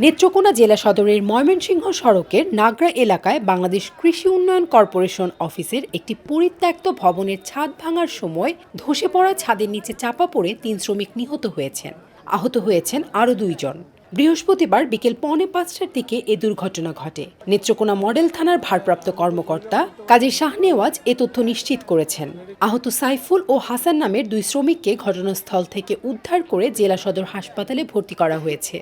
নেত্রকোনা জেলা সদরের ময়মনসিংহ সড়কের নাগরা এলাকায় বাংলাদেশ কৃষি উন্নয়ন কর্পোরেশন অফিসের একটি পরিত্যক্ত ভবনের ছাদ ভাঙার সময় ধসে পড়া ছাদের নিচে চাপা পড়ে তিন শ্রমিক নিহত হয়েছেন। আহত হয়েছেন আরও দুইজন। বৃহস্পতিবার বিকেল পৌনে পাঁচটার দিকে এ দুর্ঘটনা ঘটে। নেত্রকোনা মডেল থানার ভারপ্রাপ্ত কর্মকর্তা কাজী শাহনেওয়াজ এ তথ্য নিশ্চিত করেছেন। আহত সাইফুল ও হাসান নামের দুই শ্রমিককে ঘটনাস্থল থেকে উদ্ধার করে জেলা সদর হাসপাতালে ভর্তি করা হয়েছে।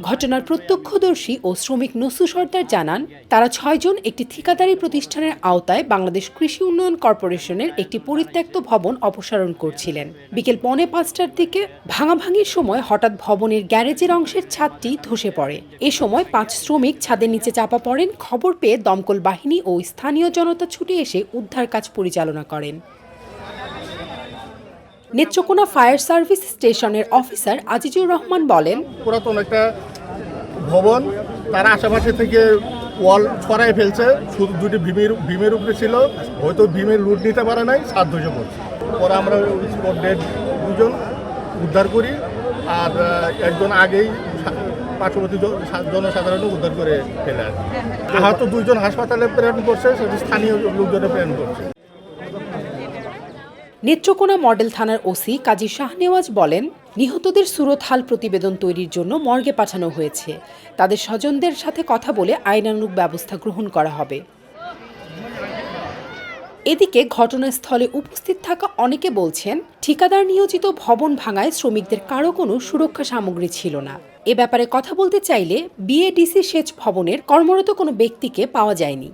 ঘটনার প্রত্যক্ষদর্শী ও শ্রমিক নসু সর্দার জানান, তারা ছয়জন একটি ঠিকাদারি প্রতিষ্ঠানের আওতায় বাংলাদেশ কৃষি উন্নয়ন কর্পোরেশনের একটি পরিত্যক্ত ভবন অপসারণ করছিলেন। বিকেল পৌনে পাঁচটার দিকে ভাঙাভাঙির সময় হঠাৎ ভবনের গ্যারেজের অংশের ছাদটি ধসে পড়ে। এ সময় পাঁচ শ্রমিক ছাদের নিচে চাপা পড়েন। খবর পেয়ে দমকল বাহিনী ও স্থানীয় জনতা ছুটে এসে উদ্ধার কাজ পরিচালনা করেন। নেত্রকোনা ফায়ার সার্ভিস স্টেশনের অফিসার আজিজুর রহমান বলেন, পুরাতন একটা ভবন, তার আশেপাশে থেকে ওয়াল ছড়াই ফেলছে, শুধু দুটি ভীমের ভীমের উপরে ছিল, হয়তো ভীমের লুট নিতে পারে নাই সাত দুজন পড়ছে পরে আমরা স্পট ডেড দুজন উদ্ধার করি, আর একজন আগেই পার্শ্ববর্তী জন- জনসাধারণ উদ্ধার করে ফেলে কি। আহত দুইজন হাসপাতালে প্রেরণ করছে, সেটি স্থানীয় লোকজনে প্রেরণ করছে নেত্রকোনা মডেল থানার ওসি কাজী শাহনেওয়াজ বলেন, নিহতদের সুরতহাল প্রতিবেদন তৈরির জন্য মর্গে পাঠানো হয়েছে। তাদের স্বজনদের সাথে কথা বলে আইনানুগ ব্যবস্থা গ্রহণ করা হবে। এদিকে ঘটনাস্থলে উপস্থিত থাকা অনেকে বলছেন, ঠিকাদার নিয়োজিত ভবন ভাঙায় শ্রমিকদের কারও কোনো সুরক্ষা সামগ্রী ছিল না। এ ব্যাপারে কথা বলতে চাইলে বিএডিসি সেচ ভবনের কর্মরত কোনো ব্যক্তিকে পাওয়া যায়নি।